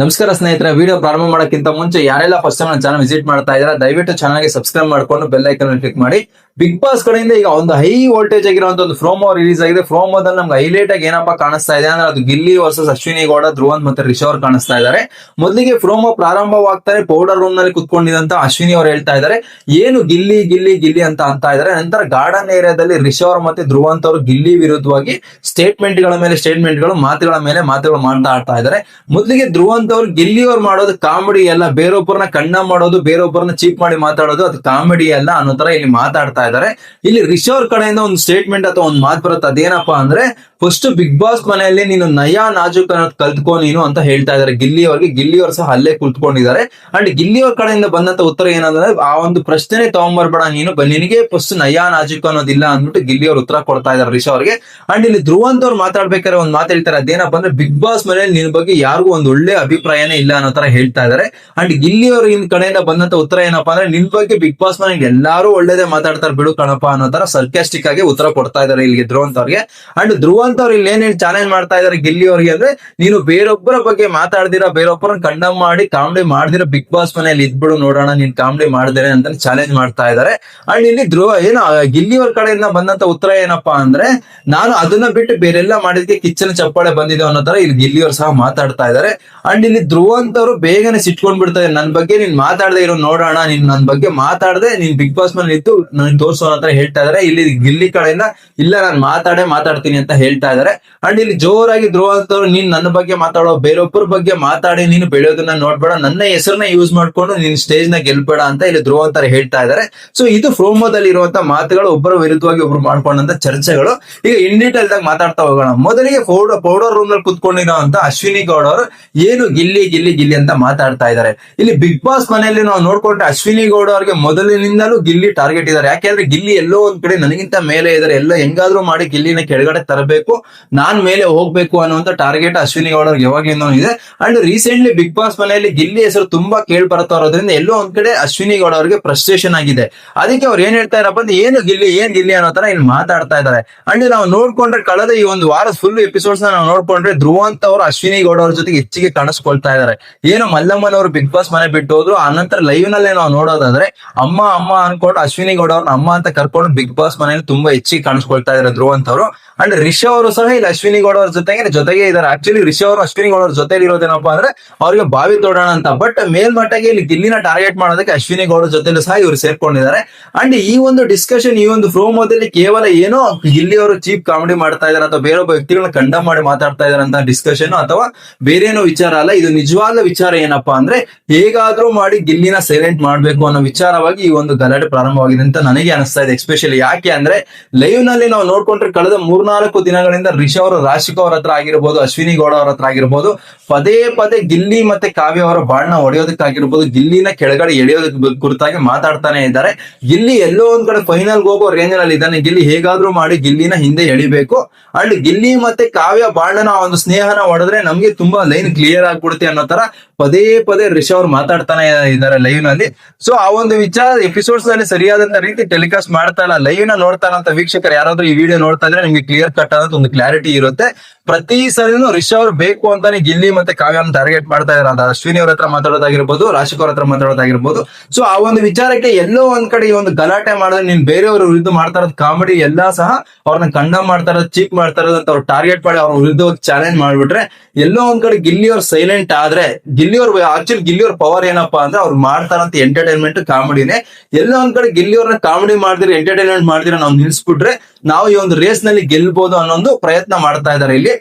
ನಮಸ್ಕಾರ ಸ್ನೇಹಿತರೆ ವಿಡಿಯೋ ಪ್ರಾರಂಭ ಮಾಡೋಕ್ಕಿಂತ ಮುಂಚೆ ಯಾರೆಲ್ಲ ಫಸ್ಟ್ ಟೈಮ್ ಚಾನಲ್ ವಿಸಿಟ್ ಮಾಡ್ತಾ ಇದ್ದಾರೆ, ದಯವಿಟ್ಟು ಚಾನಲ್ಗೆ ಸಬ್ಸ್ಕ್ರೈಬ್ ಮಾಡ್ಕೊಂಡು ಬೆಲ್ ಐಕನ್ ಕ್ಲಿಕ್ ಮಾಡಿ. ಬಿಗ್ ಬಾಸ್ ಕಡೆಯಿಂದ ಈಗ ಒಂದು ಹೈ ವೋಲ್ಟೇಜ್ ಆಗಿರುವಂತ ಒಂದು ಫ್ರೋಮೋ ರಿಲೀಸ್ ಆಗಿದೆ. ಫ್ರೋಮೋದಲ್ಲಿ ನಮ್ಗೆ ಹೈಲೈಟ್ ಆಗಿ ಏನಪ್ಪ ಕಾಣಿಸ್ತಾ ಇದೆ ಅಂದ್ರೆ ಅದು ಗಿಲ್ಲಿ ವರ್ಸಸ್ ಅಶ್ವಿನಿ ಗೌಡ ಧ್ರುವಂತ್ ಮತ್ತೆ ರಿಷವ್ ಕಾಣಿಸ್ತಾ ಇದ್ದಾರೆ. ಮೊದಲಿಗೆ ಫ್ರೋಮೋ ಪ್ರಾರಂಭವಾಗ್ತಾರೆ ಪೌಡರ್ ರೂಮ್ನಲ್ಲಿ ಕುತ್ಕೊಂಡಿದಂತ ಅಶ್ವಿನಿ ಅವರು ಹೇಳ್ತಾ ಇದ್ದಾರೆ. ಏನು ಗಿಲ್ಲಿ ಗಿಲ್ಲಿ ಗಿಲ್ಲಿ ಅಂತ ಅಂತ ಇದ್ದಾರೆ. ನಂತರ ಗಾರ್ಡನ್ ಏರಿಯಾದಲ್ಲಿ ರಿಷವ್ ಮತ್ತೆ ಧ್ರುವಂತ್ ಅವರು ಗಿಲ್ಲಿ ವಿರುದ್ಧವಾಗಿ ಸ್ಟೇಟ್ಮೆಂಟ್ಗಳ ಮೇಲೆ ಸ್ಟೇಟ್ಮೆಂಟ್ಗಳು, ಮಾತುಗಳ ಮೇಲೆ ಮಾತುಗಳು ಮಾತಾಡ್ತಾ ಇದ್ದಾರೆ. ಮೊದಲಿಗೆ ಧ್ರುವಂತ್ ಅವ್ರು ಗೆಲ್ಲಿಯವ್ರು ಮಾಡೋದು ಕಾಮಿಡಿ ಅಲ್ಲ, ಬೇರೊಬ್ಬರನ್ನ ಕಣ್ಣ ಮಾಡೋದು, ಬೇರೊಬ್ಬರನ್ನ ಚೀಪ್ ಮಾಡಿ ಮಾತಾಡೋದು, ಅದು ಕಾಮಿಡಿ ಅಲ್ಲ ಅನ್ನೋ ತರ ಇಲ್ಲಿ ಮಾತಾಡ್ತಾ ಇದ್ದಾರೆ. ಇಲ್ಲಿ ರಿಷೋರ್ ಕಡೆಯಿಂದ ಒಂದು ಸ್ಟೇಟ್ಮೆಂಟ್ ಅಥವಾ ಒಂದು ಮಾತು ಬರುತ್ತೆ. ಅದೇನಪ್ಪಾ ಅಂದ್ರೆ ಫಸ್ಟ್ ಬಿಗ್ ಬಾಸ್ ಮನೆಯಲ್ಲಿ ನೀನು ನಯಾ ನಾಜುಕ್ ಅನ್ನೋದು ಕಲ್ತ್ಕೊ ನೀನು ಅಂತ ಹೇಳ್ತಾ ಇದಾರೆ. ಗಿಲ್ಲಿ ಅವ್ರಿಗೆ. ಗಿಲ್ಲಿ ಅವ್ರು ಸಹ ಅಲ್ಲೇ ಕುಳಿತುಕೊಂಡಿದ್ದಾರೆ. ಅಂಡ್ ಗಿಲ್ಲಿ ಅವ್ರ ಕಡೆಯಿಂದ ಬಂದಂತ ಉತ್ತರ ಏನಂದ್ರೆ, ಆ ಒಂದು ಪ್ರಶ್ನೆ ತಗೊಂಬರ್ಬೇಡ ನೀನು. ನಿನಗೆ ಫಸ್ಟ್ ನಯಾ ನಾಜುಕ್ ಅನ್ನೋದಿಲ್ಲ ಅಂದ್ಬಿಟ್ಟು ಗಿಲ್ಲಿ ಅವ್ರು ಉತ್ತರ ಕೊಡ್ತಾ ಇದ್ದಾರೆ ರಿಷಾ ಅವ್ರಿಗೆ. ಅಂಡ್ ಇಲ್ಲಿ ಧ್ರುವಂತ್ ಅವ್ರು ಮಾತಾಡ್ಬೇಕಾದ್ರೆ ಒಂದ್ ಮಾತು ಹೇಳ್ತಾರೆ. ಅದೇನಪ್ಪ ಅಂದ್ರೆ, ಬಿಗ್ ಬಾಸ್ ಮನೆಯಲ್ಲಿ ನಿನ್ ಬಗ್ಗೆ ಯಾರಿಗೂ ಒಂದು ಒಳ್ಳೆ ಅಭಿಪ್ರಾಯನೇ ಇಲ್ಲ ಅನ್ನೋ ತರ ಹೇಳ್ತಾ ಇದಾರೆ. ಅಂಡ್ ಗಿಲ್ಲಿ ಅವ್ರ ಕಡೆಯಿಂದ ಬಂದಂತ ಉತ್ತರ ಏನಪ್ಪಾ ಅಂದ್ರೆ, ನಿನ್ ಬಗ್ಗೆ ಬಿಗ್ ಬಾಸ್ ಮನೆಗೆ ಎಲ್ಲಾರು ಒಳ್ಳೇದೇ ಮಾತಾಡ್ತಾರೆ ಬಿಡು ಕಣಪ್ಪ ಅನ್ನೋ ತರ ಸರ್ಕ್ಯಾಸ್ಟಿಕ್ ಆಗಿ ಉತ್ತರ ಕೊಡ್ತಾ ಇದಾರೆ ಇಲ್ಲಿಗೆ ಧ್ರುವಂತ್ ಅವ್ರಿಗೆ. ಅಂಡ್ ಧ್ರುವಂತ್ ಇಲ್ಲಿ ಏನ್ ಹೇಳಿ ಚಾಲೆಂಜ್ ಮಾಡ್ತಾ ಇದ್ದಾರೆ ಗಿಲ್ಲಿ ಅವ್ರಿಗೆ ಅಂದ್ರೆ, ನೀನು ಬೇರೊಬ್ಬರ ಬಗ್ಗೆ ಮಾತಾಡ್ದಿರ, ಬೇರೊಬ್ಬರನ್ನ ಕಂಡಮ್ ಮಾಡಿ ಕಾಮಿಡಿ ಮಾಡ್ದಿರ ಬಿಗ್ ಬಾಸ್ ಮನೆಯಲ್ಲಿ ಇದ್ಬಿಡು ನೋಡೋಣ, ನೀನ್ ಕಾಮಿಡಿ ಮಾಡಿದ್ರೆ ಅಂತ ಚಾಲೆಂಜ್ ಮಾಡ್ತಾ ಇದಾರೆ. ಅಂಡ್ ಇಲ್ಲಿ ಧ್ರುವ, ಏನು ಅವ್ರ ಕಡೆಯಿಂದ ಬಂದಂತ ಉತ್ತರ ಏನಪ್ಪಾ ಅಂದ್ರೆ, ನಾನು ಅದನ್ನ ಬಿಟ್ಟು ಬೇರೆಲ್ಲ ಮಾಡಿದ್ಕೆ ಕಿಚ್ಚನ ಚಪ್ಪಾಳೆ ಬಂದಿದೆ ಅನ್ನೋ ತರ ಇಲ್ಲಿ ಗಿಲ್ಲಿ ಅವ್ರು ಸಹ ಮಾತಾಡ್ತಾ ಇದ್ದಾರೆ ಅಂಡ್ ಇಲ್ಲಿ ಧ್ರುವ ಅಂತವ್ರು ಬೇಗನೆ ಸಿಟ್ಕೊಂಡ್ ಬಿಡ್ತಾರೆ, ನನ್ ಬಗ್ಗೆ ನೀನ್ ಮಾತಾಡದೆ ಇರೋ, ನೋಡೋಣ, ನೀನ್ ನನ್ ಬಗ್ಗೆ ಮಾತಾಡದೆ, ನೀನ್ ಬಿಗ್ ಬಾಸ್ ಮನೇಲಿ ಇದ್ದು ನನಗೆ ತೋರ್ಸೋ ಅಂತ ಹೇಳ್ತಾ ಇದಾರೆ. ಇಲ್ಲಿ ಗಿಲ್ಲಿ ಕಡೆಯಿಂದ, ಇಲ್ಲ, ನಾನು ಮಾತಾಡೇ ಮಾತಾಡ್ತೀನಿ ಅಂತ ಹೇಳ್ತಾ ಇದಾರೆ ಅಂಡ್ ಇಲ್ಲಿ ಜೋರಾಗಿ ಧ್ರುವ ಅಂತವ್ರು ನೀನ್ ನನ್ನ ಬಗ್ಗೆ ಮಾತಾಡೋ, ಬೇರೊಬ್ಬರ ಬಗ್ಗೆ ಮಾತಾಡಿ ನೀನು ಬೆಳೆಯೋದನ್ನ ನೋಡ್ಬೇಡ, ನನ್ನ ಹೆಸರನ್ನ ಯೂಸ್ ಮಾಡ್ಕೊಂಡು ನೀನ್ ಸ್ಟೇಜ್ನ ಗೆಲ್ಬೇಡ ಅಂತ ಇಲ್ಲಿ ಧ್ರುವಂತರ ಹೇಳ್ತಾ ಇದ್ದಾರೆ. ಸೊ ಇದು ಫ್ರೋಮೋದಲ್ಲಿ ಇರುವಂತ ಮಾತುಗಳು ಒಬ್ಬರ ವಿರುದ್ಧವಾಗಿ ಒಬ್ರು ಮಾಡ್ಕೊಂಡಂತ ಚರ್ಚೆಗಳು. ಈಗ ಇನ್ ಡೀಟೇಲ್ ದಾಗ ಮಾತಾಡ್ತಾ ಹೋಗೋಣ. ಮೊದಲಿಗೆ ಪೌಡರ್ ಪೌಡರ್ ರೂಮ್ನಲ್ಲಿ ಕುತ್ಕೊಂಡಿರೋ ಅಂತ ಅಶ್ವಿನಿ ಗೌಡ ಅವರು ಏನು ಗಿಲ್ಲಿ ಗಿಲ್ಲಿ ಗಿಲ್ಲಿ ಅಂತ ಮಾತಾಡ್ತಾ ಇದ್ದಾರೆ. ಇಲ್ಲಿ ಬಿಗ್ ಬಾಸ್ ಮನೆಯಲ್ಲಿ ನಾವು ನೋಡ್ಕೊಂಡ್ರೆ ಅಶ್ವಿನಿ ಗೌಡ ಅವರಿಗೆ ಮೊದಲಿನಿಂದಲೂ ಗಿಲ್ಲಿ ಟಾರ್ಗೆಟ್ ಇದ್ದಾರೆ. ಯಾಕೆಂದ್ರೆ ಗಿಲ್ಲಿ ಎಲ್ಲೋ ಒಂದ್ ಕಡೆ ನನಗಿಂತ ಮೇಲೆ ಇದ್ದಾರೆ. ಎಲ್ಲ ಹೆಂಗಾದ್ರೂ ಮಾಡಿ ಗಿಲ್ಲಿನ ಕೆಳಗಡೆ ತರಬೇಕು. ನಾನ್ ಮೇಲೆ ಹೋಗ್ಬೇಕು ಅನ್ನುವಂತ ಟಾರ್ಗೆಟ್ ಅಶ್ವಿನಿ ಗೌಡ ಯಾವಾಗಿಂದ ಇದೆ. ಅಂಡ್ ರೀಸೆಂಟ್ಲಿ ಬಿಗ್ ಬಾಸ್ ಮನೆಯಲ್ಲಿ ಗಿಲ್ಲಿ ಹೆಸರು ತುಂಬಾ ಕೇಳಿ ಬರ್ತಾ ಇರೋದ್ರಿಂದ ಎಲ್ಲೋ ಒಂದ್ ಕಡೆ ಅಶ್ವಿನಿ ಗೌಡ ಅವರಿಗೆ ಫ್ರಸ್ಟ್ರೇಷನ್ ಆಗಿದೆ. ಅದಕ್ಕೆ ಅವ್ರು ಏನ್ ಹೇಳ್ತಾ ಇರಪ್ಪ ಏನು ಗಿಲ್ಲಿ, ಏನ್ ಗಿಲ್ಲಿ ಅನ್ನೋ ತರ ಇಲ್ಲಿ ಮಾತಾಡ್ತಾ ಇದ್ದಾರೆ ಅಂಡ್ ನಾವು ನೋಡ್ಕೊಂಡ್ರೆ ಕಳೆದ ಈ ಒಂದು ವಾರ ಫುಲ್ ಎಪಿಸೋಡ್ಸ್ ನಾವು ನೋಡ್ಕೊಂಡ್ರೆ ಧ್ರುವಂತ್ ಅವರು, ಅಶ್ವಿನಿ ಗೌಡ ಅವ್ರ ಜೊತೆಗೆ ಹೆಚ್ಚಿಗೆ ಕಾಣಿಸ್ಕೊಳ್ತಾ ಇದ್ದಾರೆ ಏನು ಮಲ್ಲಮ್ಮನ್ ಅವರು ಬಿಗ್ ಬಾಸ್ ಮನೆ ಬಿಟ್ಟು ಹೋದ್ರು ಆನಂತರ ನಂತರ ಲೈವ್ ನಲ್ಲೇ ನಾವು ನೋಡೋದಾದ್ರೆ ಅಮ್ಮ ಅಮ್ಮ ಅನ್ಕೊಂಡು ಅಶ್ವಿನಿ ಗೌಡ ಅವ್ರನ್ನ ಅಮ್ಮ ಅಂತ ಕರ್ಕೊಂಡು ಬಿಗ್ ಬಾಸ್ ಮನೆಯಲ್ಲಿ ತುಂಬಾ ಹೆಚ್ಚಿಗೆ ಕಾಣಿಸ್ಕೊಳ್ತಾ ಇದ್ದಾರೆ ಧ್ರುವಂತ್ ಅವರು. ಅಂಡ್ ರಿಷವ್ ಅವರು ಸಹ ಇಲ್ಲಿ ಅಶ್ವಿನಿ ಗೌಡ ಅವ್ರ ಜೊತೆಗೆ ಜೊತೆಗೆ ಇದ್ದಾರೆ. ಆಕ್ಚುಲಿ ರಿಷಿ ಅವರು ಅಶ್ವಿನಿ ಗೌಡ ಅವ್ರ ಜೊತೆ ಇರೋದೇನಪ್ಪ ಅಂದ್ರೆ, ಅವ್ರಿಗೆ ಬಾವಿ ತೋಡೋಣ ಅಂತ. ಬಟ್ ಮೇಲ್ಮಟ್ಟಗೆ ಇಲ್ಲಿ ಗಿಲ್ಲಿನ ಟಾರ್ಗೆಟ್ ಮಾಡೋದಕ್ಕೆ ಅಶ್ವಿನಿ ಗೌಡ ಜೊತೆಲೂ ಸಹ ಇವರು ಸೇರ್ಕೊಂಡಿದ್ದಾರೆ. ಅಂಡ್ ಈ ಒಂದು ಡಿಸ್ಕಷನ್ ಈ ಒಂದು ಪ್ರೋಮೋದಲ್ಲಿ ಕೇವಲ ಏನೋ ಗಿಲ್ಲಿ ಅವರು ಚೀಪ್ ಕಾಮಿಡಿ ಮಾಡ್ತಾ ಇದಾರೆ ಅಥವಾ ಬೇರೊಬ್ಬ ವ್ಯಕ್ತಿಗಳನ್ನ ಕಂಡ ಮಾಡಿ ಮಾತಾಡ್ತಾ ಇದಾರೆ ಅಂತ ಡಿಸ್ಕಷನ್ ಅಥವಾ ಬೇರೆ ಏನೋ ವಿಚಾರ ಅಲ್ಲ, ಇದು ನಿಜವಾದ ವಿಚಾರ ಏನಪ್ಪಾ ಅಂದ್ರೆ, ಹೇಗಾದ್ರೂ ಮಾಡಿ ಗಿಲ್ಲಿನ ಸೈಲೆಂಟ್ ಮಾಡ್ಬೇಕು ಅನ್ನೋ ವಿಚಾರವಾಗಿ ಈ ಒಂದು ಗಲಾಟೆ ಪ್ರಾರಂಭವಾಗಿದೆ ಅಂತ ನನಗೆ ಅನಿಸ್ತಾ ಇದೆ. ಎಸ್ಪೆಷಲಿ ಯಾಕೆ ಅಂದ್ರೆ ಲೈವ್ನಲ್ಲಿ ನಾವು ನೋಡ್ಕೊಂಡ್ರೆ ಕಳೆದ ಮೂರ್ನಾಲ್ಕು ದಿನಗಳಿಂದ ರಿಷ ಅವರು, ರಾಶಿಕ ಅವ್ರ ಹತ್ರ ಆಗಿರ್ಬೋದು, ಅಶ್ವಿನಿ ಗೌಡ ಅವ್ರ ಹತ್ರ ಆಗಿರ್ಬೋದು, ಪದೇ ಪದೇ ಗಿಲ್ಲಿ ಮತ್ತೆ ಕಾವ್ಯ ಅವರ ಬಾಳ್ನ ಹೊಡೆಯೋದಕ್ಕಾಗಿರ್ಬೋದು, ಗಿಲ್ಲಿನ ಕೆಳಗಡೆ ಎಳೆಯೋದಕ್ಕೆ ಕುರಿತಾಗಿ ಮಾತಾಡ್ತಾನೆ ಇದ್ದಾರೆ. ಗಿಲ್ಲಿ ಎಲ್ಲೋ ಒಂದ್ ಕಡೆ ಫೈನಲ್ ಹೋಗೋ ರೇಂಜ್ನಲ್ಲಿ ಇದ್ದಾನೆ. ಗಿಲ್ಲಿ ಹೇಗಾದ್ರೂ ಮಾಡಿ ಗಿಲ್ಲಿನ ಹಿಂದೆ ಎಳಿಬೇಕು. ಅಂಡ್ ಗಿಲ್ಲಿ ಮತ್ತೆ ಕಾವ್ಯ ಬಾಳನ ಒಂದು ಸ್ನೇಹನ ಹೊಡೆದ್ರೆ ನಮ್ಗೆ ತುಂಬಾ ಲೈನ್ ಕ್ಲಿಯರ್ ಆಗ್ಬಿಡುತ್ತೆ ಅನ್ನೋ ತರ ಪದೇ ಪದೇ ರಿಷ ಅವ್ರು ಮಾತಾಡ್ತಾನೆ ಇದ್ದಾರೆ ಲೈವ್ನಲ್ಲಿ. ಸೊ ಆ ಒಂದು ವಿಚಾರ ಎಪಿಸೋಡ್ಸ್ನಲ್ಲಿ ಸರಿಯಾದಂತ ರೀತಿ ಟೆಲಿಕಾಸ್ಟ್ ಮಾಡ್ತಾ ಇಲ್ಲ. ಲೈವ್ನ ನೋಡ್ತಾ ವೀಕ್ಷಕರು ಯಾರಾದ್ರೂ ಈ ವಿಡಿಯೋ ನೋಡ್ತಾ ಇದ್ರೆ ನಿಮ್ಗೆ ಕ್ಲಿಯರ್ ಕಟ್ ಆದಂತ ಒಂದು ಕ್ಲಾರಿಟಿ ಇರುತ್ತೆ. ಪ್ರತಿ ಸರಿನೂ ರಿಷಾ ಅವ್ರು ಬೇಕು ಅಂತಾನೆ ಗಿಲ್ಲಿ ಮತ್ತೆ ಕಾವ್ಯನ ಟಾರ್ಗೆಟ್ ಮಾಡ್ತಾ ಅದು ಅಶ್ವಿನಿ ಅವ್ರ ಹತ್ರ ಮಾತಾಡೋದಾಗಿರ್ಬೋದು, ರಾಶಿಕ್ ಹತ್ರ ಮಾತಾಡೋದಾಗಿರ್ಬೋದು. ಸೊ ಆ ಒಂದು ವಿಚಾರಕ್ಕೆ ಎಲ್ಲೋ ಒಂದ್ ಕಡೆ ಈ ಒಂದು ಗಲಾಟೆ ಮಾಡಿದ್ರೆ ನೀನ್ ಬೇರೆಯವ್ರ ವಿರುದ್ಧ ಮಾಡ್ತಾ ಕಾಮಿಡಿ ಎಲ್ಲಾ ಸಹ ಅವ್ರನ್ನ ಕಂಡ ಮಾಡ್ತಾ ಇರೋದು ಚೀಪ್ ಮಾಡ್ತಾ ಅಂತ ಅವ್ರು ಟಾರ್ಗೆಟ್ ಮಾಡಿ ಅವ್ರ ವಿರುದ್ಧ ಚಾಲೆಂಜ್ ಮಾಡ್ಬಿಟ್ರೆ ಎಲ್ಲೋ ಒಂದ್ ಕಡೆ ಗಿಲ್ಲಿ ಅವ್ರು ಸೈಲೆಂಟ್ ಆದ್ರೆ, ಗಿಲ್ಲಿ ಅವ್ರ ಆಕ್ಚುಲಿ ಗಿಲ್ಲಿ ಅವ್ರ ಪವರ್ ಏನಪ್ಪಾ ಅಂದ್ರೆ ಅವ್ರು ಮಾಡ್ತಾರಂತ ಎಂಟರ್ಟೈನ್ಮೆಂಟ್ ಕಾಮಿಡಿನೇ ಎಲ್ಲೋ ಒಂದ್ ಕಡೆ ಗಿಲ್ಲಿ ಅವ್ರನ್ನ ಕಾಮಿಡಿ ಮಾಡಿದ್ರೆ ಎಂಟರ್ಟೈನ್ಮೆಂಟ್ ಮಾಡಿದ್ರೆ ನಾವು ನಿಲ್ಸ್ಬಿಟ್ರೆ ನಾವು ಈ ಒಂದು ರೇಸ್ನಲ್ಲಿ ಗೆಲ್ಬಹುದು ಅನ್ನೋ ಒಂದು ಪ್ರಯತ್ನ ಮಾಡ್ತಾ ಇದಾರೆ ಇಲ್ಲಿ.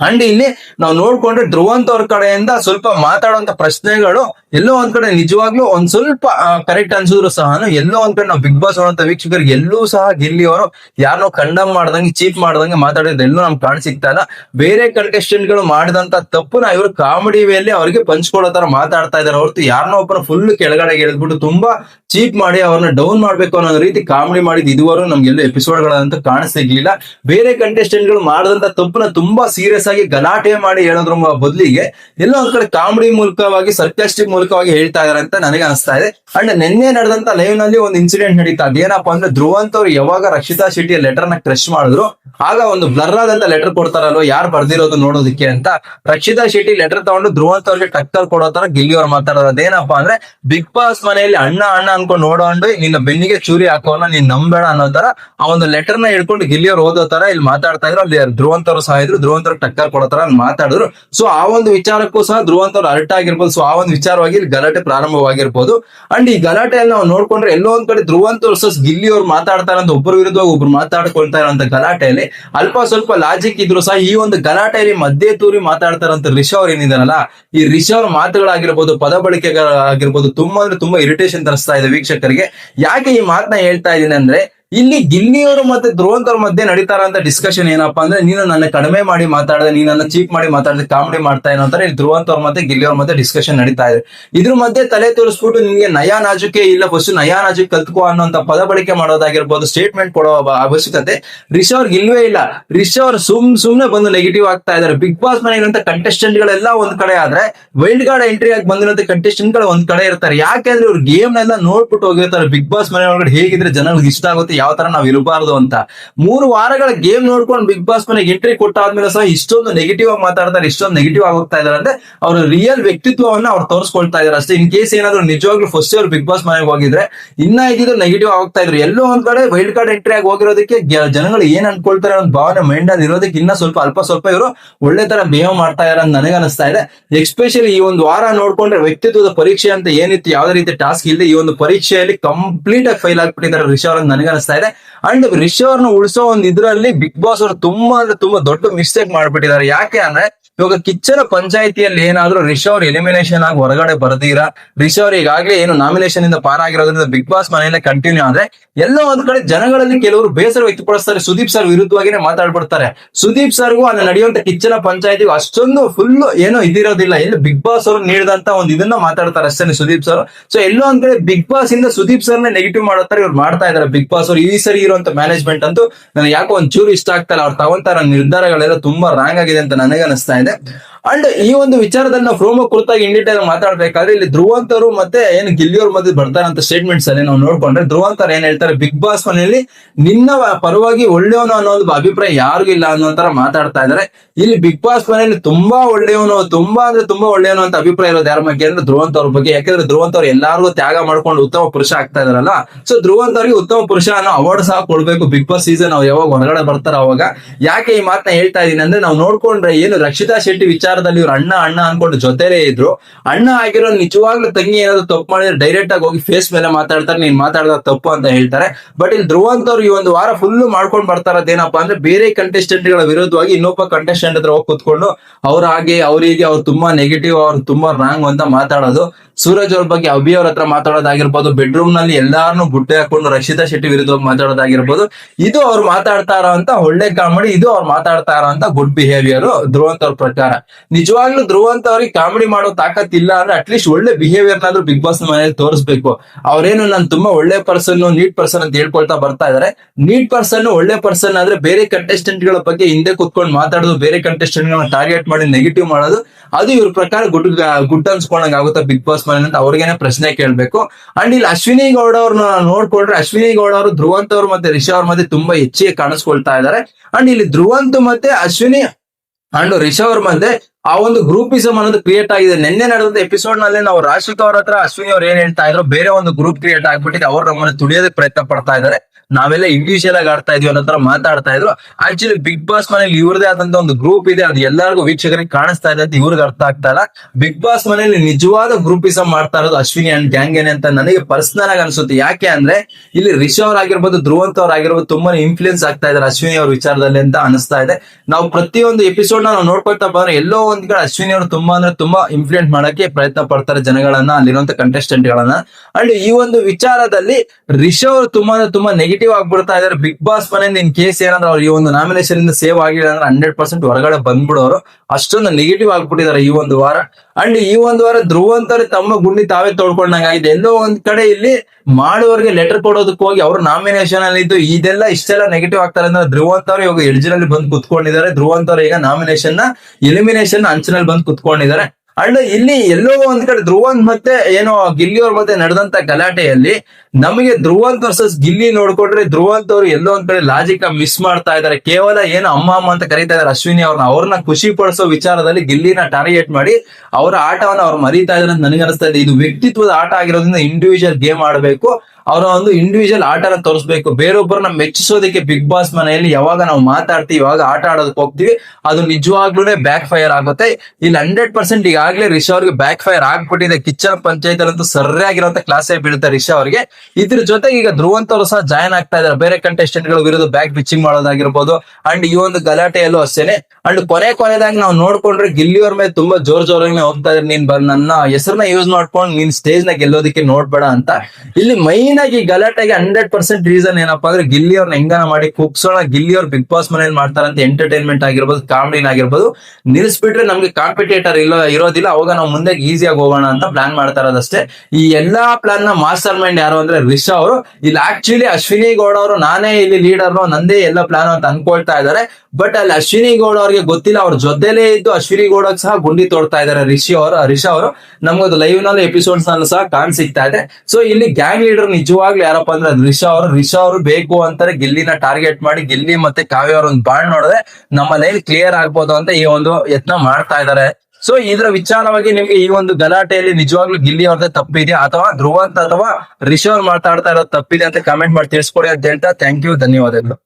ಅಂಡ್ ಇಲ್ಲಿ ನಾವು ನೋಡ್ಕೊಂಡ್ರೆ ಧ್ರುವಂತ್ ಅವ್ರ ಕಡೆಯಿಂದ ಸ್ವಲ್ಪ ಮಾತಾಡುವಂತ ಪ್ರಶ್ನೆಗಳು ಎಲ್ಲೋ ಒಂದ್ ಕಡೆ ನಿಜವಾಗ್ಲೂ ಒಂದ್ ಸ್ವಲ್ಪ ಕರೆಕ್ಟ್ ಅನ್ಸಿದ್ರು ಸಹ ಎಲ್ಲೋ ಒಂದ್ ಕಡೆ ನಾವು ಬಿಗ್ ಬಾಸ್ ನೋಡುವಂತ ವೀಕ್ಷಕರಿಗೆ ಎಲ್ಲೂ ಸಹ ಗಿಲ್ಲಿ ಅವರು ಯಾರನ್ನೋ ಕಂಡಮ್ ಮಾಡ್ದಂಗೆ ಚೀಪ್ ಮಾಡ್ದಂಗೆ ಮಾತಾಡಿದ ಎಲ್ಲೂ ನಮ್ಗೆ ಕಾಣ ಸಿಗ್ತಾ ಇಲ್ಲ. ಬೇರೆ ಕಂಟೆಸ್ಟೆಂಟ್ಗಳು ಮಾಡಿದಂತ ತಪ್ಪುನ ಇವರು ಕಾಮಿಡಿ ವೇಲಿ ಅವರಿಗೆ ಪಂಚ್ಕೊಳ್ಳೋ ತರ ಮಾತಾಡ್ತಾ ಇದಾರೆ. ಹೊರತು ಯಾರನ್ನೋ ಒಬ್ಬರ ಫುಲ್ ಕೆಳಗಡೆ ಎಳೆದ್ಬಿಟ್ಟು ತುಂಬಾ ಚೀಪ್ ಮಾಡಿ ಅವ್ರನ್ನ ಡೌನ್ ಮಾಡ್ಬೇಕು ಅನ್ನೋ ರೀತಿ ಕಾಮಿಡಿ ಮಾಡಿದ್ ಇದುವರೆಗೂ ನಮ್ಗೆ ಎಲ್ಲೂ ಎಪಿಸೋಡ್ ಗಳಂತ ಕಾಣಿಸ್ತಿರ್ಲಿಲ್ಲ ಬೇರೆ ಕಂಟೆಸ್ಟೆಂಟ್ಗಳು ಮಾಡಿದಂತ ತಪ್ಪುನ ತುಂಬಾ ಸೀರಿಯಸ್ ಸೀರಿಯಸ್ ಆಗಿ ಗಲಾಟೆ ಮಾಡಿ ಹೇಳೋದ್ರ ಬದಲಿಗೆ ಎಲ್ಲೋ ಒಂದ್ ಕಡೆ ಕಾಮಿಡಿ ಮೂಲಕವಾಗಿ ಸರ್ಕಾಸ್ಟಿಕ್ ಮೂಲಕವಾಗಿ ಹೇಳ್ತಾ ಇದಾರೆ ಅಂತ ನನಗೆ ಅನಿಸ್ತಾ ಇದೆ. ಅಂಡ್ ನಿನ್ನೆ ನಡೆದಂತ ಲೈವ್ನಲ್ಲಿ ಒಂದು ಇನ್ಸಿಡೆಂಟ್ ನಡೀತಾ ಅದೇನಪ್ಪಾ ಅಂದ್ರೆ ಧ್ರುವಂತ್ ಅವ್ರು ಯಾವಾಗ ರಕ್ಷಿತಾ ಶೆಟ್ಟಿ ಲೆಟರ್ನ ಕ್ರಶ್ ಮಾಡಿದ್ರು, ಆಗ ಒಂದು ಬ್ಲರ್ ಆದಂತ ಲೆಟರ್ ಕೊಡ್ತಾರಲ್ವ, ಯಾರು ಬರ್ದಿರೋದು ನೋಡೋದಕ್ಕೆ ಅಂತ. ರಕ್ಷಿತಾ ಶೆಟ್ಟಿ ಲೆಟರ್ ತಗೊಂಡು ಧ್ರುವಂತ್ ಅವ್ರಿಗೆ ಟಕ್ಕರ್ ಕೊಡೋ ತರ ಗಿಲ್ಲಿ ಅವ್ರು ಮಾತಾಡೋದು. ಅದೇನಪ್ಪಾ ಅಂದ್ರೆ ಬಿಗ್ ಬಾಸ್ ಮನೆಯಲ್ಲಿ ಅಣ್ಣ ಅಣ್ಣ ಅನ್ಕೊಂಡು ನೋಡೋಂಡು, ನಿನ್ನ ಬೆನ್ನಿಗೆ ಚೂರಿ ಹಾಕೋನ ನೀನ್ ನಂಬೇಡ ಅನ್ನೋ ತರ ಆ ಒಂದು ಲೆಟರ್ನ ಹಿಡ್ಕೊಂಡು ಗಿಲ್ಲಿ ಅವ್ರು ಓದೋ ತರ ಇಲ್ಲಿ ಮಾತಾಡ್ತಾ ಇದ್ರು. ಅಲ್ಲಿ ಧ್ರುವಂತರು ಸಹ ಇದ್ರು. ಧ್ರುವಂತ್ ಅವ್ರಿಗೆ ಟಕ್ಕರ್ ಕೊಡೋ ತರ ಅಲ್ಲಿ ಮಾತಾಡಿದ್ರು. ಸೊ ಆ ಒಂದು ವಿಚಾರಕ್ಕೂ ಸಹ ಧ್ರುವಂತವ್ರು ಅರ್ಟ್ ಆಗಿರ್ಬೋದು. ಸೊ ಆ ಒಂದು ವಿಚಾರವಾಗಿ ಗಲಾಟೆ ಪ್ರಾರಂಭವಾಗಿರ್ಬೋದು. ಅಂಡ್ ಈ ಗಲಾಟೆಯಲ್ಲಿ ನಾವು ನೋಡ್ಕೊಂಡ್ರೆ ಎಲ್ಲೋ ಒಂದ್ ಕಡೆ ಧ್ರುವಂತ ವರ್ಸಸ್ ಗಿಲ್ಲಿ ಅವ್ರು ಮಾತಾಡ್ತಾರೆ ಅಂತ ಒಬ್ಬರು ವಿರುದ್ಧವಾಗಿ ಒಬ್ರು ಮಾತಾಡ್ಕೊಳ್ತಾ ಇರೋಂತ ಗಲಾಟೆಯಲ್ಲಿ ಅಲ್ಪ ಸ್ವಲ್ಪ ಲಾಜಿಕ್ ಇದ್ರು ಸಹ ಈ ಒಂದು ಗಲಾಟೆಯಲ್ಲಿ ಮಧ್ಯೆ ತೂರಿ ಮಾತಾಡ್ತಾರಂತ ರಿಷಾ ಅವ್ರು ಏನಿದಾರಲ್ಲ ಈ ರಿಷಾ ಅವ್ರ ಮಾತುಗಳಾಗಿರ್ಬೋದು ಪದ ಬಳಕೆಗಳಾಗಿರ್ಬೋದು ತುಂಬಾ ಅಂದ್ರೆ ತುಂಬಾ ಇರಿಟೇಷನ್ ತರಿಸ್ತಾ ಇದೆ ವೀಕ್ಷಕರಿಗೆ. ಯಾಕೆ ಈ ಮಾತನ್ನ ಹೇಳ್ತಾ ಇದೀನಿ ಅಂದ್ರೆ ಇಲ್ಲಿ ಗಿಲ್ಲಿಯವರು ಮತ್ತೆ ಧ್ರುವಂತರ ಮಧ್ಯೆ ನಡೀತಾರ ಅಂತ ಡಿಸ್ಕಷನ್ ಏನಪ್ಪಾ ಅಂದ್ರೆ, ನೀನು ನನ್ನ ಕಡಿಮೆ ಮಾಡಿ ಮಾತಾಡದೆ, ನೀನು ನನ್ನ ಚೀಪ್ ಮಾಡಿ ಮಾತಾಡದೆ ಕಾಮಿಡಿ ಮಾಡ್ತಾ ಏನೋ ಅಂತಾರೆ. ಇಲ್ಲಿ ಧ್ರುವಂತವ್ರ ಮತ್ತೆ ಗಿಲ್ಲಿ ಮತ್ತೆ ಡಿಸ್ಕಷನ್ ನಡೀತಾ ಇದೆ. ಇದ್ರ ಮಧ್ಯೆ ತಲೆ ತೋರಿಸ್ಬಿಟ್ಟು ನಿಮ್ಗೆ ನಯಾ ನಾಜುಕೆ ಇಲ್ಲ ಫಸ್ಟ್ ನಯಾ ನಾಜುಕ್ ಕಲ್ತ್ಕೋ ಅನ್ನೋಂತ ಪದ ಬಳಕೆ ಮಾಡೋದಾಗಿರ್ಬೋದು ಸ್ಟೇಟ್ಮೆಂಟ್ ಕೊಡೋ ಅವ- ಅವಶ್ಯಕತೆ. ರಿಷ್ ಅವ್ರಿಗೆ ಇಲ್ವೇ ಇಲ್ಲ. ರಿಷ್ ಅವ್ರು ಸುಮ್ ಸುಮ್ನೆ ಬಂದು ನೆಗೆಟಿವ್ ಆಗ್ತಾ ಇದಾರೆ. ಬಿಗ್ ಬಾಸ್ ಮನೆಗಿರುವಂತ ಕಂಟೆಸ್ಟೆಂಟ್ ಗಳೆಲ್ಲ ಒಂದ್ ಕಡೆ ಆದ್ರೆ ವೈಲ್ಡ್ ಕಾರ್ಡ್ ಎಂಟ್ರಿ ಆಗಿ ಬಂದಿರೋ ಕಂಟೆಸ್ಟೆಂಟ್ಗಳು ಒಂದ್ ಕಡೆ ಇರ್ತಾರೆ. ಯಾಕೆಂದ್ರೆ ಇವ್ರು ಗೇಮ್ ನೆಲ್ಲ ನೋಡ್ಬಿಟ್ಟು ಹೋಗಿರ್ತಾರೆ. ಬಿಗ್ ಬಾಸ್ ಮನೆ ಒಳಗಡೆ ಹೇಗಿದ್ರೆ ಜನಗಳಿಗೆ ಇಷ್ಟ ಆಗುತ್ತೆ ಯಾವ ತರ ನಾವ್ ಇರಬಾರ್ದು ಅಂತ. ಮೂರು ವಾರಗಳ ಗೇಮ್ ನೋಡ್ಕೊಂಡು ಬಿಗ್ ಬಾಸ್ ಮನೆಗೆ ಎಂಟ್ರಿ ಕೊಟ್ಟಾದ್ಮೇಲೆ ಸಹ ಇಷ್ಟೊಂದು ನೆಗೆಟಿವ್ ಆಗಿ ಮಾತಾಡ್ತಾರೆ, ಇಷ್ಟೊಂದು ನೆಗೆಟಿವ್ ಆಗಿ ಹೋಗ್ತಾ ಇದಾರೆ ಅಂದ್ರೆ ಅವ್ರ ರಿಯಲ್ ವ್ಯಕ್ತಿತ್ವವನ್ನ ಅವ್ರು ತೋರಿಸ್ಕೊಳ್ತಾ ಇದಾರೆ ಅಷ್ಟೇ. ಇನ್ ಕೇಸ್ ಏನಾದ್ರು ನಿಜವಾಗ್ಲೂ ಫಸ್ಟ್ ಅವ್ರು ಬಿಗ್ ಬಾಸ್ ಮನೆಗೆ ಹೋಗಿದ್ರೆ ಇನ್ನ ಇದ್ದಿದ್ರು ನೆಗೆಟಿವ್ ಆಗ್ತಾ ಇದ್ರು. ಎಲ್ಲೋ ಒಂದ್ ಕಡೆ ವೈಲ್ಡ್ ಕಾರ್ಡ್ ಎಂಟ್ರಿ ಆಗಿ ಹೋಗಿರೋದಕ್ಕೆ ಜನಗಳು ಏನ್ ಅನ್ಕೊಳ್ತಾರೆ ಅನ್ನೋ ಭಾವನೆ ಮೈಂಡ್ ಅಲ್ಲಿ ಇರೋದಕ್ಕೆ ಇನ್ನ ಸ್ವಲ್ಪ ಅಲ್ಪ ಸ್ವಲ್ಪ ಇವರು ಒಳ್ಳೆ ತರ ಬಿಹೇವ್ ಮಾಡ್ತಾ ಇದಾರೆ ಅಂತ ನನಗೆ ಅನಿಸ್ತಾ ಇದೆ. ಎಕ್ಸ್ಪೆಷಲಿ ಈ ಒಂದು ವಾರ ನೋಡ್ಕೊಂಡ್ರೆ ವ್ಯಕ್ತಿತ್ವದ ಪರೀಕ್ಷೆ ಅಂತ ಏನಿತ್ತು, ಯಾವ್ದೇ ರೀತಿ ಟಾಸ್ಕ್ ಇಲ್ಲ ಈ ಒಂದು ಪರೀಕ್ಷೆಯಲ್ಲಿ ಕಂಪ್ಲೀಟ್ ಆಗಿ ಫೈಲ್ ಆಗ್ಬಿಟ್ಟಿದ್ದಾರೆ ರಿಷಾ ಅಂತ ನನಗೆ ಅನಿಸ್ತಾ ಇದೆ. ಅಂಡ್ ರಿಷವ್ ಅವ್ರನ್ನ ಉಳಿಸೋ ಒಂದ್ ಇದ್ರಲ್ಲಿ ಬಿಗ್ ಬಾಸ್ ಅವರು ತುಂಬಾ ಅಂದ್ರೆ ತುಂಬಾ ದೊಡ್ಡ ಮಿಸ್ಟೇಕ್ ಮಾಡ್ಬಿಟ್ಟಿದ್ದಾರೆ. ಯಾಕೆ ಅಂದ್ರೆ ಇವಾಗ ಕಿಚ್ಚನ ಪಂಚಾಯತಿಯಲ್ಲಿ ಏನಾದ್ರೂ ರಿಷಾ ಎಲಿಮಿನೇಷನ್ ಆಗಿ ಹೊರಗಡೆ ಬರ್ದೀರಾ? ರಿಷಾ ಈಗಾಗಲೇ ಏನು ನಾಮಿನೇಷನ್ ಇಂದ ಪಾರಾಗಿರೋದ್ರಿಂದ ಬಿಗ್ ಬಾಸ್ ಮನೆಯಲ್ಲೇ ಕಂಟಿನ್ಯೂ ಆದ್ರೆ ಎಲ್ಲೋ ಒಂದ್ ಕಡೆ ಜನಗಳಲ್ಲಿ ಕೆಲವರು ಬೇಸರ ವ್ಯಕ್ತಪಡಿಸ್ತಾರೆ. ಸುದೀಪ್ ಸರ್ ವಿರುದ್ಧವಾಗಿನೇ ಮಾತಾಡ್ಬಿಡ್ತಾರೆ. ಸುದೀಪ್ ಸರ್ಗೂ ಅಲ್ಲಿ ನಡೆಯುವಂತ ಕಿಚ್ಚನ ಪಂಚಾಯತಿಗೂ ಅಷ್ಟೊಂದು ಫುಲ್ ಏನೋ ಇದಿರೋದಿಲ್ಲ. ಎಲ್ಲಿ ಬಿಗ್ ಬಾಸ್ ಅವರು ನೀಡಿದಂತ ಒಂದು ಇದನ್ನ ಮಾತಾಡ್ತಾರೆ ಅಷ್ಟೇ ಸುದೀಪ್ ಸರ್ ಸೊ ಎಲ್ಲೋ ಒಂದ್ ಕಡೆ ಬಿಗ್ ಬಾಸ್ ಇಂದ ಸುದೀಪ್ ಸರ್ನ ನೆಗೆಟಿವ್ ಮಾಡೋತ್ತಾರೆ. ತರ ಇವ್ರು ಮಾಡ್ತಾ ಇದಾರೆ ಬಿಗ್ ಬಾಸ್ ಅವರು. ಈ ಸರಿ ಇರುವಂತ ಮ್ಯಾನೇಜ್ಮೆಂಟ್ ಅಂತೂ ನನಗೆ ಯಾಕೋ ಒಂದ್ ಚೂರು ಇಷ್ಟ ಆಗ್ತಾ ಇಲ್ಲ. ಅವ್ರು ತಗೊಂತಾರ ನಿರ್ಧಾರಗಳೆಲ್ಲ ತುಂಬಾ ರಾಂಗ್ ಆಗಿದೆ ಅಂತ ನನಗೆ ಅನಿಸ್ತಾ ಇದೆ. that ಅಂಡ್ ಈ ಒಂದು ವಿಚಾರದಲ್ಲಿ ನಾವು ಪ್ರೋಮೋ ಕುರಿತಾಗಿ ಇನ್ ಡೀಟೇಲ್ ಮಾತಾಡ್ಬೇಕಾದ್ರೆ ಇಲ್ಲಿ ಧ್ರುವಂತರು ಮತ್ತೆ ಏನು ಗಿಲ್ಲಿಯವ್ರ ಮಧ್ಯೆ ಬರ್ತಾರೆ ಅಂತ ಸ್ಟೇಟ್ಮೆಂಟ್ಸ್ ಅಲ್ಲಿ ನಾವು ನೋಡ್ಕೊಂಡ್ರೆ ಧ್ರುವಂತರ್ ಏನ್ ಹೇಳ್ತಾರೆ ಬಿಗ್ ಬಾಸ್ ಮನೆಯಲ್ಲಿ ನಿನ್ನ ಪರವಾಗಿ ಒಳ್ಳೆಯವನು ಅನ್ನೋ ಒಂದು ಅಭಿಪ್ರಾಯ ಯಾರಿಗೂ ಇಲ್ಲ ಅನ್ನೋ ತರ ಮಾತಾಡ್ತಾ ಇದಾರೆ ಇಲ್ಲಿ ಬಿಗ್ ಬಾಸ್ ಮನೆಯಲ್ಲಿ ತುಂಬಾ ಒಳ್ಳೆಯವನು, ತುಂಬಾ ಅಂದ್ರೆ ತುಂಬಾ ಒಳ್ಳೆಯವನು ಅಂತ ಅಭಿಪ್ರಾಯ ಇರೋದು ಯಾರ ಬಗ್ಗೆ ಅಂದ್ರೆ ಧ್ರುವಂತವ್ರ ಬಗ್ಗೆ. ಯಾಕಂದ್ರೆ ಧ್ರುವಂತ್ ಎಲ್ಲಾರ್ಗೂ ತ್ಯಾಗ ಮಾಡ್ಕೊಂಡು ಉತ್ತಮ ಪುರುಷ ಆಗ್ತಾ ಇದಾರಲ್ಲ ಸೊ ಧ್ರುವಂತವ್ರಿಗೆ ಉತ್ತಮ ಪುರುಷ ಅನ್ನೋ ಅವಾರ್ಡ್ ಸಹ ಕೊಡ್ಬೇಕು. ಬಿಗ್ ಬಾಸ್ ಸೀಸನ್ ಅವ್ರು ಯಾವಾಗ ಹೊರಗಡೆ ಬರ್ತಾರ ಅವಾಗ. ಯಾಕೆ ಈ ಮಾತನ್ನ ಹೇಳ್ತಾ ಇದೀನಿ ಅಂದ್ರೆ ನಾವು ನೋಡ್ಕೊಂಡ್ರೆ ಏನು ರಕ್ಷಿತಾ ಶೆಟ್ಟಿ ವಿಚಾರದಲ್ಲಿ ಇವ್ರು ಅಣ್ಣ ಅಣ್ಣ ಅನ್ಕೊಂಡು ಜೊತೆಲೇ ಇದ್ರು. ಅಣ್ಣ ಆಗಿರೋ ನಿಜವಾಗ್ಲೂ ತಂಗಿ ಏನಾದ್ರು ತಪ್ಪು ಮಾಡಿದ್ರೆ ಡೈರೆಕ್ಟ್ ಆಗಿ ಹೋಗಿ ಫೇಸ್ ಮೇಲೆ ಮಾತಾಡ್ತಾರೆ, ನೀನ್ ಮಾತಾಡಿದ ತಪ್ಪು ಅಂತ ಹೇಳ್ತಾರೆ. ಬಟ್ ಇಲ್ಲಿ ಧ್ರುವಂತವ್ರು ಈ ಒಂದು ವಾರ ಫುಲ್ ಮಾಡ್ಕೊಂಡು ಬರ್ತಾರ ಏನಪ್ಪಾ ಅಂದ್ರೆ ಬೇರೆ ಕಂಟೆಸ್ಟೆಂಟ್ಗಳ ವಿರುದ್ಧವಾಗಿ ಇನ್ನೊಬ್ಬ ಕಂಟೆಸ್ಟೆಂಟ್ ಹತ್ರ ಹೋಗಿ ಕುತ್ಕೊಂಡು ಅವ್ರ ಹಾಗೆ ಅವ್ರಿಗೆ ಅವ್ರು ತುಂಬಾ ನೆಗೆಟಿವ್ ಅವ್ರು ತುಂಬಾ ರಾಂಗ್ ಅಂತ ಮಾತಾಡೋದು. ಸೂರಜ್ ಅವ್ರ ಬಗ್ಗೆ ಅಭಿ ಅವ್ರ ಹತ್ರ ಮಾತಾಡೋದಾಗಿರ್ಬೋದು ಬೆಡ್ರೂಮ್ನಲ್ಲಿ ಎಲ್ಲಾರನು ಬುಟ್ಟೆ ಹಾಕೊಂಡು ರಕ್ಷಿತಾ ಶೆಟ್ಟಿ ವಿರುದ್ಧ ಮಾತಾಡೋದಾಗಿರ್ಬೋದು, ಇದು ಅವ್ರು ಮಾತಾಡ್ತಾ ಇರೋಂತ ಒಳ್ಳೆ ಕಾಮಿಡಿ, ಇದು ಅವ್ರು ಮಾತಾಡ್ತಾ ಇರೋಂತ ಗುಡ್ ಬಿಹೇವಿಯರ್ ಧ್ರುವಂತ ಅವ್ರ ಪ್ರಕಾರ. ನಿಜವಾಗ್ಲೂ ಧ್ರುವಂತ ಅವ್ರಿಗೆ ಕಾಮಿಡಿ ಮಾಡೋ ತಾಕತ್ ಇಲ್ಲ ಅಂದ್ರೆ ಅಟ್ಲೀಸ್ಟ್ ಒಳ್ಳೆ ಬಿಹೇವಿಯರ್ ನಾದ್ರೂ ಬಿಗ್ ಬಾಸ್ ಮನೆಯಲ್ಲಿ ತೋರಿಸ್ಬೇಕು. ಅವ್ರೇನು ನಾನು ತುಂಬಾ ಒಳ್ಳೆ ಪರ್ಸನ್ ನೀಟ್ ಪರ್ಸನ್ ಅಂತ ಹೇಳ್ಕೊಳ್ತಾ ಬರ್ತಾ ಇದಾರೆ. ನೀಟ್ ಪರ್ಸನ್ ಒಳ್ಳೆ ಪರ್ಸನ್ ಆದ್ರೆ ಬೇರೆ ಕಂಟೆಸ್ಟೆಂಟ್ಗಳ ಬಗ್ಗೆ ಹಿಂದೆ ಕುತ್ಕೊಂಡು ಮಾತಾಡೋದು, ಬೇರೆ ಕಂಟೆಸ್ಟೆಂಟ್ ಗಳನ್ನ ಟಾರ್ಗೆಟ್ ಮಾಡಿ ನೆಗೆಟಿವ್ ಮಾಡೋದು, ಅದು ಇವ್ರ ಪ್ರಕಾರ ಗುಡ್ ಗುಡ್ ಅನ್ಸ್ಕೊಂಡಂಗ್ ಆಗುತ್ತೆ ಬಿಗ್ ಬಾಸ್ ಮನೆ ಅಂತ ಅವ್ರಿಗೇನೆ ಪ್ರಶ್ನೆ ಕೇಳ್ಬೇಕು. ಅಂಡ್ ಇಲ್ಲಿ ಅಶ್ವಿನಿ ಗೌಡ ಅವ್ರನ್ನ ನೋಡ್ಕೊಂಡ್ರೆ ಅಶ್ವಿನಿ ಗೌಡ ಅವರು ಧ್ರುವಂತ್ ಅವ್ರು ಮತ್ತೆ ರಿಷಿ ಅವ್ರ ಮಧ್ಯೆ ತುಂಬಾ ಹೆಚ್ಚಿಗೆ ಕಾಣಿಸ್ಕೊಳ್ತಾ ಇದಾರೆ. ಅಂಡ್ ಇಲ್ಲಿ ಧ್ರುವಂತ್ ಮತ್ತೆ ಅಶ್ವಿನಿ ಅಂಡ್ ರಿಷಾ ಅವ್ರ ಮಧ್ಯೆ ಆ ಒಂದು ಗ್ರೂಪಿಸಮ್ ಅನ್ನೋದು ಕ್ರಿಯೇಟ್ ಆಗಿದೆ. ನಿನ್ನೆ ನಡೆದ ಎಪಿಸೋಡ್ನಲ್ಲಿ ನಾವು ರಾಶಿಕ್ ಅವ್ರ ಹತ್ರ ಅಶ್ವಿನಿ ಅವ್ರು ಏನ್ ಹೇಳ್ತಾ ಇದ್ರು, ಬೇರೆ ಒಂದು ಗ್ರೂಪ್ ಕ್ರಿಯೇಟ್ ಆಗ್ಬಿಟ್ಟಿದೆ. ಅವ್ರು ನಮ್ಮನ್ನ ತುಳಿಯೋದಕ್ಕೆ ಪ್ರಯತ್ನ ಪಡ್ತಾ ಇದಾರೆ ನಾವೆಲ್ಲ ಇಂಡಿವಿಜುವಲ್ ಆಗಿ ಆಡ್ತಾ ಇದೀವಿ ಅನ್ನೋ ತರ ಮಾತಾಡ್ತಾ ಇದ್ರು. ಆಕ್ಚುಲಿ ಬಿಗ್ ಬಾಸ್ ಮನೇಲಿ ಇವ್ರದೇ ಆದಂತ ಒಂದು ಗ್ರೂಪ್ ಇದೆ. ಅದು ಎಲ್ಲರಿಗೂ ವೀಕ್ಷಕರಿಗೆ ಕಾಣಿಸ್ತಾ ಇದೆ ಅಂತ ಇವ್ರಿಗೆ ಅರ್ಥ ಆಗ್ತಾ ಇಲ್ಲ. ಬಿಗ್ ಬಾಸ್ ಮನೇಲಿ ನಿಜವಾದ ಗ್ರೂಪಿಸಮ್ ಮಾಡ್ತಾ ಇರೋದು ಅಶ್ವಿನಿ ಅಂಡ್ ಗ್ಯಾಂಗ್ ಏನೆ ಅಂತ ನನಗೆ ಪರ್ಸನಲ್ ಆಗಿ ಅನ್ಸುತ್ತೆ. ಯಾಕೆ ಅಂದ್ರೆ, ಇಲ್ಲಿ ರಿಷಾ ಅವ್ರ ಆಗಿರ್ಬೋದು, ಧ್ರುವಂತ್ ಅವ್ರ ಆಗಿರ್ಬೋದು ತುಂಬಾ ಇನ್ಫ್ಲೂಯೆನ್ಸ್ ಆಗ್ತಾ ಇದಾರೆ ಅಶ್ವಿನಿ ಅವ್ರ ವಿಚಾರದಲ್ಲಿ ಅಂತ ಅನಿಸ್ತಾ ಇದೆ. ನಾವು ಪ್ರತಿಯೊಂದು ಎಪಿಸೋಡ್ ನಾವು ನೋಡ್ಕೊಳ್ತಾ ಬಂದ್ರೆ ಎಲ್ಲೋ ಒಂದ್ ಕಡೆ ಅಶ್ವಿನಿ ಅವರು ತುಂಬಾ ಅಂದ್ರೆ ತುಂಬಾ ಇನ್ಫ್ಲೂಯೆಂಟ್ ಮಾಡಕ್ಕೆ ಪ್ರಯತ್ನ ಪಡ್ತಾರೆ ಜನಗಳನ್ನ, ಅಲ್ಲಿರುವಂತ ಕಂಟೆಸ್ಟೆಂಟ್ ಗಳನ್ನ. ಅಂಡ್ ಈ ಒಂದು ವಿಚಾರದಲ್ಲಿ ರಿಷವ್ ಅವರು ತುಂಬಾ ಅಂದ್ರೆ ತುಂಬಾ ನೆಗೆಟಿವ್ ಆಗ್ಬಿಡ್ತಾ ಇದಾರೆ. ಬಿಗ್ ಬಾಸ್ ಮನೆಯಿಂದ ಇನ್ ಕೇಸ್ ಏನಂದ್ರೆ ಅವ್ರು ಈ ಒಂದು ನಾಮಿನೇಷನ್ ಇಂದ ಸೇವ್ ಆಗಿಲ್ಲ ಅಂದ್ರೆ ಹಂಡ್ರೆಡ್ ಪರ್ಸೆಂಟ್ ಹೊರಗಡೆ ಬಂದ್ಬಿಡೋರು. ಅಷ್ಟೊಂದು ನೆಗೆಟಿವ್ ಆಗ್ಬಿಟ್ಟಿದ್ದಾರೆ ಈ ಒಂದು ವಾರ. ಅಂಡ್ ಈ ಒಂದು ವಾರ ಧ್ರುವಂತರು ತಮ್ಮ ಗುಂಡಿ ತಾವೇ ತೊಳ್ಕೊಂಡಂಗ ಆಗಿದೆ. ಎಲ್ಲೋ ಒಂದ್ ಕಡೆ ಇಲ್ಲಿ ಮಾಡುವವರಿಗೆ ಲೆಟರ್ ಕೊಡೋದಕ್ಕೆ ಹೋಗಿ ಅವ್ರ ನಾಮಿನೇಷನ್ ಅಲ್ಲಿ ಇದ್ದು ಇದೆಲ್ಲ ಇಷ್ಟೆಲ್ಲ ನೆಗೆಟಿವ್ ಆಗ್ತಾರೆ ಅಂದ್ರೆ ಧ್ರುವಂತವ್ರು ಇವಾಗ ಎಲ್ಜಿನಲ್ಲಿ ಬಂದು ಕುತ್ಕೊಂಡಿದ್ದಾರೆ. ಧ್ರುವಂತವ್ರು ಈಗ ನಾಮಿನೇಷನ್ನ ಎಲಿಮಿನೇಷನ್ ಅಂಚಿನಲ್ಲಿ ಬಂದು ಕುತ್ಕೊಂಡಿದ್ದಾರೆ. ಅಂಡ್ ಇಲ್ಲಿ ಎಲ್ಲೋ ಒಂದ್ ಕಡೆ ಧ್ರುವಂತ್ ಮತ್ತೆ ಏನೋ ಗಿಲ್ಲಿ ಅವ್ರ ಮತ್ತೆ ನಡೆದಂತ ಗಲಾಟೆಯಲ್ಲಿ ನಮಗೆ ಧ್ರುವಂತ್ ವರ್ಸಸ್ ಗಿಲ್ಲಿ ನೋಡ್ಕೊಂಡ್ರೆ ಧ್ರುವಂತ್ ಅವರು ಎಲ್ಲೋ ಒಂದ್ ಕಡೆ ಲಾಜಿಕ್ ಮಿಸ್ ಮಾಡ್ತಾ ಇದಾರೆ. ಕೇವಲ ಏನು ಅಮ್ಮ ಅಮ್ಮ ಅಂತ ಕರೀತಾ ಇದಾರೆ ಅಶ್ವಿನಿ ಅವ್ರನ್ನ ಅವ್ರನ್ನ ಖುಷಿ ಪಡಿಸೋ ವಿಚಾರದಲ್ಲಿ ಗಿಲ್ಲಿನ ಟಾರ್ಗೆಟ್ ಮಾಡಿ ಅವರ ಆಟವನ್ನ ಅವ್ರು ಮರೀತಾ ಇದಾರೆ ಅಂತ ನನಗೆ ಅನಿಸ್ತಾ ಇದೆ. ಇದು ವ್ಯಕ್ತಿತ್ವದ ಆಟ ಆಗಿರೋದ್ರಿಂದ ಇಂಡಿವಿಜುವಲ್ ಗೇಮ್ ಆಡಬೇಕು. ಅವರ ಒಂದು ಇಂಡಿವಿಜುವಲ್ ಆಟನ ತೋರಿಸ್ಬೇಕು. ಬೇರೊಬ್ಬರನ್ನ ಮೆಚ್ಚಿಸೋದಕ್ಕೆ ಬಿಗ್ ಬಾಸ್ ಮನೆಯಲ್ಲಿ ಯಾವಾಗ ನಾವು ಮಾತಾಡ್ತೀವಿ, ಯಾವಾಗ ಆಟ ಆಡೋದಕ್ಕೆ ಹೋಗ್ತೀವಿ, ಅದು ನಿಜವಾಗ್ಲೂ ಬ್ಯಾಕ್ ಫೈರ್ ಆಗುತ್ತೆ. ಇಲ್ಲಿ ಹಂಡ್ರೆಡ್ ಪರ್ಸೆಂಟ್ ಈಗಾಗಲೇ ರಿಷಾ ಅವ್ರಿಗೆ ಬ್ಯಾಕ್ ಫೈರ್ ಆಗ್ಬಿಟ್ಟಿದೆ. ಕಿಚನ್ ಪಂಚಾಯತ್ ಅಂತೂ ಸರಿಯಾಗಿರುವಂತ ಕ್ಲಾಸೇ ಬೀಳುತ್ತೆ ರಿಷಾ ಅವರಿಗೆ. ಇದ್ರ ಜೊತೆಗೆ ಈಗ ಧ್ರುವಂತ ಅವರು ಸಹ ಜಾಯ್ನ್ ಆಗ್ತಾ ಇದಾರೆ ಬೇರೆ ಕಂಟೆಸ್ಟೆಂಟ್ಗಳ ವಿರುದ್ಧ ಬ್ಯಾಕ್ ಪಿಚ್ಚಿಂಗ್ ಮಾಡೋದಾಗಿರ್ಬೋದು. ಅಂಡ್ ಈ ಒಂದು ಗಲಾಟೆಯಲ್ಲೂ ಅಷ್ಟೇನೆ. ಅಂಡ್ ಕೊನೆ ಕೊನೆದಾಗಿ ನಾವು ನೋಡ್ಕೊಂಡ್ರೆ ಗಿಲ್ಲಿ ಅವ್ರ ಮೇಲೆ ತುಂಬಾ ಜೋರ್ ಜೋರಾಗಿ ಹೋಗ್ತಾ ಇದ್ರೆ ನೀನ್ ನನ್ನ ಹೆಸರನ್ನ ಯೂಸ್ ಮಾಡ್ಕೊಂಡು ನೀನ್ ಸ್ಟೇಜ್ನ ಗೆಲ್ಲೋದಕ್ಕೆ ನೋಡ್ಬೇಡ ಅಂತ. ಇಲ್ಲಿ ಮೈನ್ ಆಗಿ ಗಲಾಟೆಗೆ ಹಂಡ್ರೆಡ್ ಪರ್ಸೆಂಟ್ ರೀಸನ್ ಏನಪ್ಪಾ ಅಂದ್ರೆ ಗಿಲ್ಲಿ ಅವ್ರನ್ನ ಹೆಂಗನ ಮಾಡಿ ಕುಕ್ಸೋಣ ಗಿಲ್ಲಿ ಅವ್ರು ಬಿಗ್ ಬಾಸ್ ಮನೇಲಿ ಮಾಡ್ತಾರಂತ ಎಂಟರ್ಟೈನ್ಮೆಂಟ್ ಆಗಿರ್ಬೋದು ಕಾಮಿಡಿನ ಆಗಿರ್ಬೋದು. ನಿಲ್ಸ್ಬಿಟ್ರೆ ನಮ್ಗೆ ಕಾಂಪಿಟೇಟರ್ ಇಲ್ಲ ಇರೋದಿಲ್ಲ. ಅವಾಗ ನಾವು ಮುಂದೆ ಈಸಿಯಾಗಿ ಹೋಗೋಣ ಅಂತ ಪ್ಲಾನ್ ಮಾಡ್ತಾ ಇರೋದಷ್ಟೇ. ಈ ಎಲ್ಲಾ ಪ್ಲಾನ್ನ ಮಾಸ್ಟರ್ ಮೈಂಡ್ ಯಾರು ಅಂದ್ರೆ ರಿಷಾ ಅವರು. ಇಲ್ಲಿ ಆಕ್ಚುಲಿ ಅಶ್ವಿನಿ ಗೌಡ ಅವರು, ನಾನೇ ಇಲ್ಲಿ ಲೀಡರ್ ನಂದೇ ಎಲ್ಲ ಪ್ಲಾನ್ ಅಂತ ಅನ್ಕೊಳ್ತಾ ಇದ್ದಾರೆ ಬಟ್ ಅಲ್ಲಿ ಅಶ್ವಿನಿ ಗೌಡ ಅವ್ರಿಗೆ ಗೊತ್ತಿಲ್ಲ, ಅವ್ರ ಜೊತೆಲೇ ಇದ್ದು ಅಶ್ವಿನಿ ಗೌಡ ಸಹ ಗುಂಡಿ ತೋಡ್ತಾ ಇದ್ದಾರೆ ರಿಷಿ ಅವರು ರಿಷಾ ಅವರು. ನಮ್ಗದು ಲೈವ್ನಲ್ಲಿ ಎಪಿಸೋಡ್ಸ್ ನಲ್ಲೂ ಸಹ ಕಾಣ್ ಸಿಗ್ತಾ ಇದೆ. ಸೊ ಇಲ್ಲಿ ಗ್ಯಾಂಗ್ ಲೀಡರ್ ನಿಜವಾಗ್ಲೂ ಯಾರಪ್ಪ ಅಂದ್ರೆ ರಿಷ ರಿಷಾ ಅವರು. ರಿಷಾ ಅವರು ಬೇಕು ಅಂತಾರೆ, ಗಿಲ್ಲಿನ ಟಾರ್ಗೆಟ್ ಮಾಡಿ ಗಿಲ್ಲಿ ಮತ್ತೆ ಕಾವ್ಯ ಅವ್ರ ಒಂದು ಬಾಂಡ್ ನೋಡಿದ್ರೆ ನಮ್ಮ ಲೈನ್ ಕ್ಲಿಯರ್ ಆಗ್ಬೋದು ಅಂತ ಈ ಒಂದು ಯತ್ನ ಮಾಡ್ತಾ ಇದ್ದಾರೆ ಸೊ ಇದ್ರ ವಿಚಾರವಾಗಿ ನಿಮ್ಗೆ ಈ ಒಂದು ಗಲಾಟೆಯಲ್ಲಿ ನಿಜವಾಗ್ಲೂ ಗಿಲ್ಲಿ ಅವ್ರದ್ದೇ ತಪ್ಪಿದೆ ಅಥವಾ ಧ್ರುವಂತ್ ಅಥವಾ ರಿಷವ್ ಮಾತಾಡ್ತಾ ಇರೋದು ತಪ್ಪಿದೆ ಅಂತ ಕಮೆಂಟ್ ಮಾಡಿ ತಿಳಿಸ್ಕೊಡಿ ಅಂತ ಹೇಳ್ತಾ ಥ್ಯಾಂಕ್ ಯು ಧನ್ಯವಾದಗಳು.